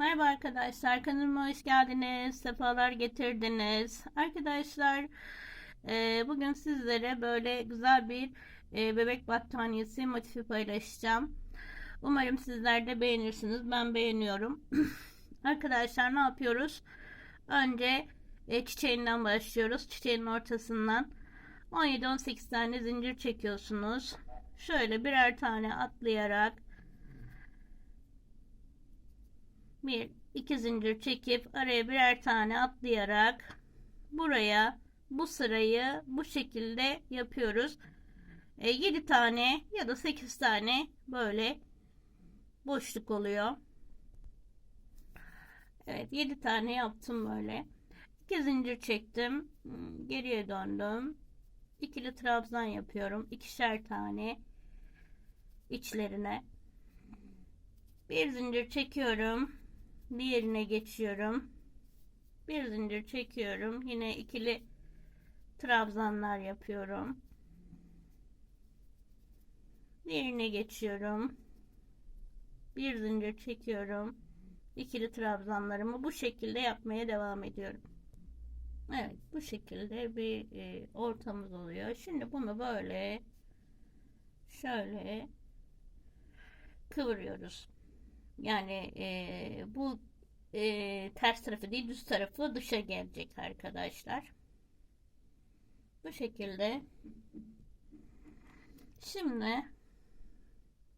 Merhaba arkadaşlar, kanalıma hoş geldiniz, sefalar getirdiniz. Arkadaşlar, e, bugün sizlere böyle güzel bir e, bebek battaniyesi motifi paylaşacağım. Umarım sizler de beğenirsiniz, ben beğeniyorum. Arkadaşlar ne yapıyoruz? Önce e, çiçeğinden başlıyoruz, çiçeğin ortasından 17-18 tane zincir çekiyorsunuz. Şöyle birer tane atlayarak bir iki zincir çekip araya birer tane atlayarak buraya bu sırayı bu şekilde yapıyoruz. E, 7 tane ya da 8 tane böyle boşluk oluyor. Evet 7 tane yaptım böyle. 2 zincir çektim. Hmm, Geriye döndüm. İkili trabzan yapıyorum. ikişer tane içlerine. Bir zincir çekiyorum diğerine geçiyorum. Bir zincir çekiyorum. Yine ikili trabzanlar yapıyorum. Diğerine geçiyorum. Bir zincir çekiyorum. İkili trabzanlarımı bu şekilde yapmaya devam ediyorum. Evet bu şekilde bir e, ortamız oluyor. Şimdi bunu böyle şöyle kıvırıyoruz. Yani e, bu e, ters tarafı değil düz tarafı dışa gelecek arkadaşlar. Bu şekilde. Şimdi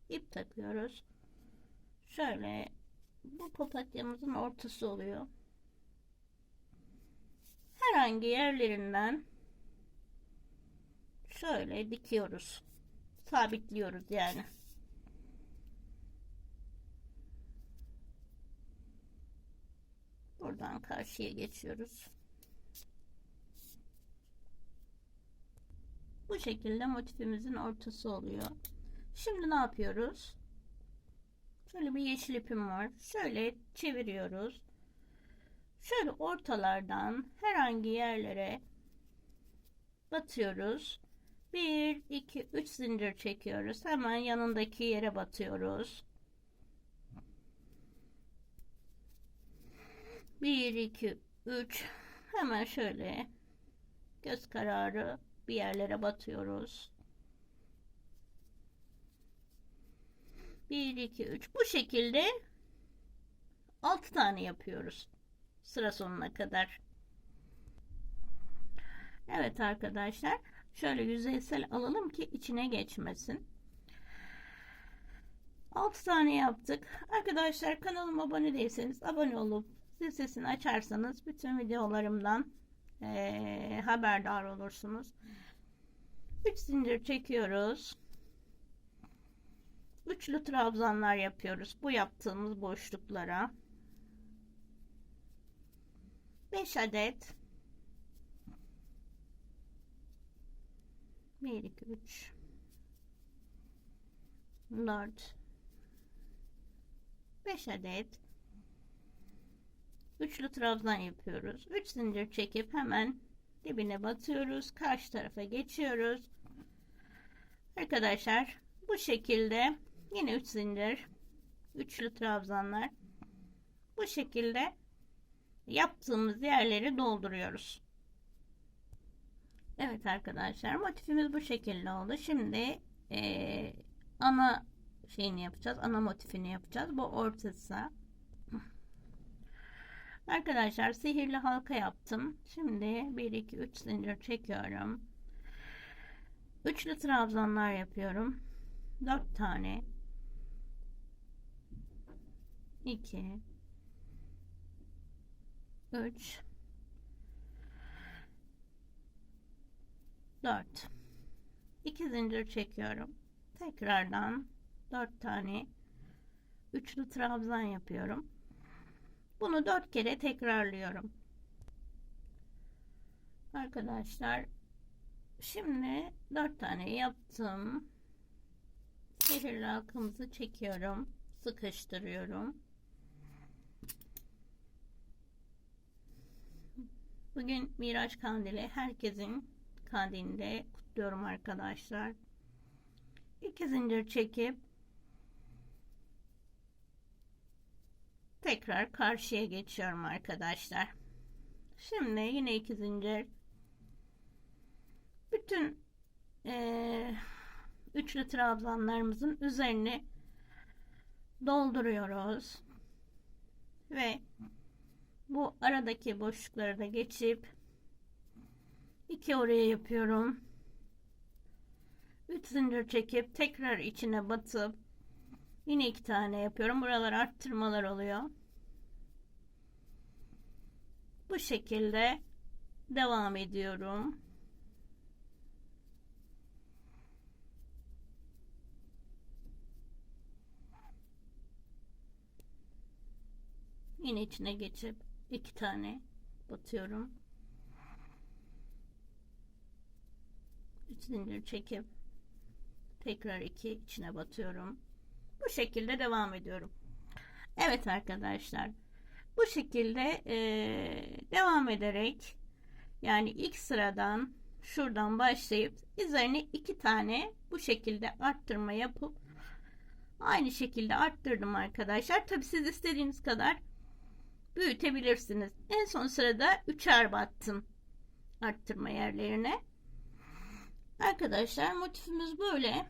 ip takıyoruz. Şöyle bu papatyamızın ortası oluyor. Herhangi yerlerinden şöyle dikiyoruz. Sabitliyoruz yani. Karşıya geçiyoruz. Bu şekilde motifimizin ortası oluyor. Şimdi ne yapıyoruz? Şöyle bir yeşil ipim var. Şöyle çeviriyoruz. Şöyle ortalardan herhangi yerlere batıyoruz. 1 2 3 zincir çekiyoruz. Hemen yanındaki yere batıyoruz. 1 2 3 hemen şöyle göz kararı bir yerlere batıyoruz. 1 2 3 bu şekilde 6 tane yapıyoruz sıra sonuna kadar. Evet arkadaşlar şöyle yüzeysel alalım ki içine geçmesin. 6 tane yaptık. Arkadaşlar kanalıma abone değilseniz abone olup zil sesini açarsanız bütün videolarımdan e, haberdar olursunuz. 3 zincir çekiyoruz. Üçlü trabzanlar yapıyoruz. Bu yaptığımız boşluklara. 5 adet 1 2 3 4 5 adet üçlü trabzan yapıyoruz. 3 zincir çekip hemen dibine batıyoruz. Karşı tarafa geçiyoruz. Arkadaşlar bu şekilde yine 3 zincir üçlü trabzanlar bu şekilde yaptığımız yerleri dolduruyoruz. Evet arkadaşlar motifimiz bu şekilde oldu. Şimdi e, ana şeyini yapacağız. Ana motifini yapacağız. Bu ortası. Arkadaşlar sihirli halka yaptım. Şimdi 1 2 3 zincir çekiyorum. Üçlü trabzanlar yapıyorum. 4 tane. 2 3 4 2 zincir çekiyorum. Tekrardan 4 tane üçlü trabzan yapıyorum. Bunu dört kere tekrarlıyorum. Arkadaşlar şimdi dört tane yaptım. Sihirli halkamızı çekiyorum. Sıkıştırıyorum. Bugün Miraç Kandili herkesin kandilinde kutluyorum arkadaşlar. İki zincir çekip tekrar karşıya geçiyorum arkadaşlar. Şimdi yine iki zincir. Bütün eee üçlü trabzanlarımızın üzerine dolduruyoruz. Ve bu aradaki boşlukları da geçip iki oraya yapıyorum. 3 zincir çekip tekrar içine batıp yine iki tane yapıyorum. Buralar arttırmalar oluyor. Bu şekilde devam ediyorum. Yine içine geçip iki tane batıyorum. Üç zincir çekip tekrar iki içine batıyorum. Bu şekilde devam ediyorum. Evet arkadaşlar. Bu şekilde ee, devam ederek yani ilk sıradan şuradan başlayıp üzerine iki tane bu şekilde arttırma yapıp aynı şekilde arttırdım arkadaşlar. Tabi siz istediğiniz kadar büyütebilirsiniz. En son sırada üçer battım arttırma yerlerine. Arkadaşlar motifimiz böyle.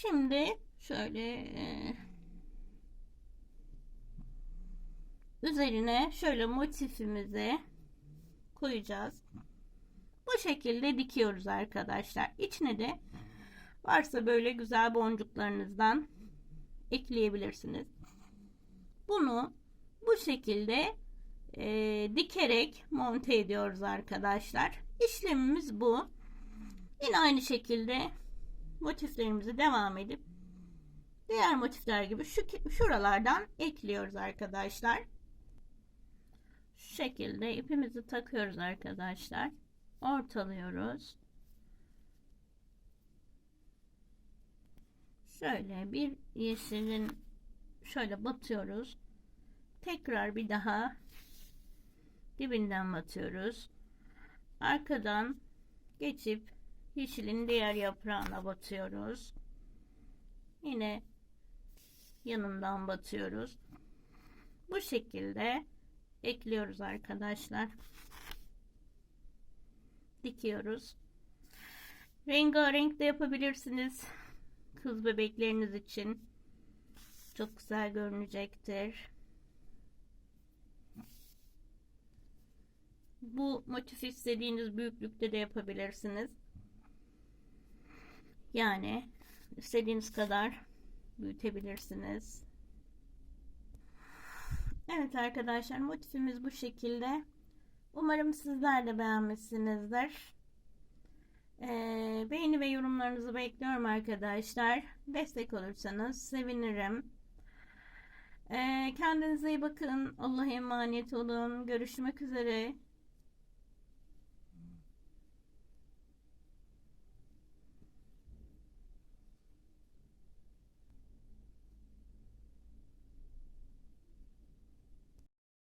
Şimdi şöyle e, üzerine şöyle motifimizi koyacağız. Bu şekilde dikiyoruz arkadaşlar. İçine de varsa böyle güzel boncuklarınızdan ekleyebilirsiniz. Bunu bu şekilde e, dikerek monte ediyoruz arkadaşlar. İşlemimiz bu. Yine aynı şekilde motiflerimizi devam edip diğer motifler gibi şu şuralardan ekliyoruz arkadaşlar. Şu şekilde ipimizi takıyoruz arkadaşlar. Ortalıyoruz. Şöyle bir yeşilin şöyle batıyoruz. Tekrar bir daha dibinden batıyoruz. Arkadan geçip yeşilin diğer yaprağına batıyoruz. Yine yanından batıyoruz. Bu şekilde ekliyoruz arkadaşlar. Dikiyoruz. Rengarenk de yapabilirsiniz. Kız bebekleriniz için. Çok güzel görünecektir. Bu motif istediğiniz büyüklükte de yapabilirsiniz. Yani istediğiniz kadar büyütebilirsiniz. Evet arkadaşlar motifimiz bu şekilde. Umarım sizler de beğenmişsinizdir. Ee, beğeni ve yorumlarınızı bekliyorum arkadaşlar. Destek olursanız sevinirim. Ee, kendinize iyi bakın. Allah'a emanet olun. Görüşmek üzere.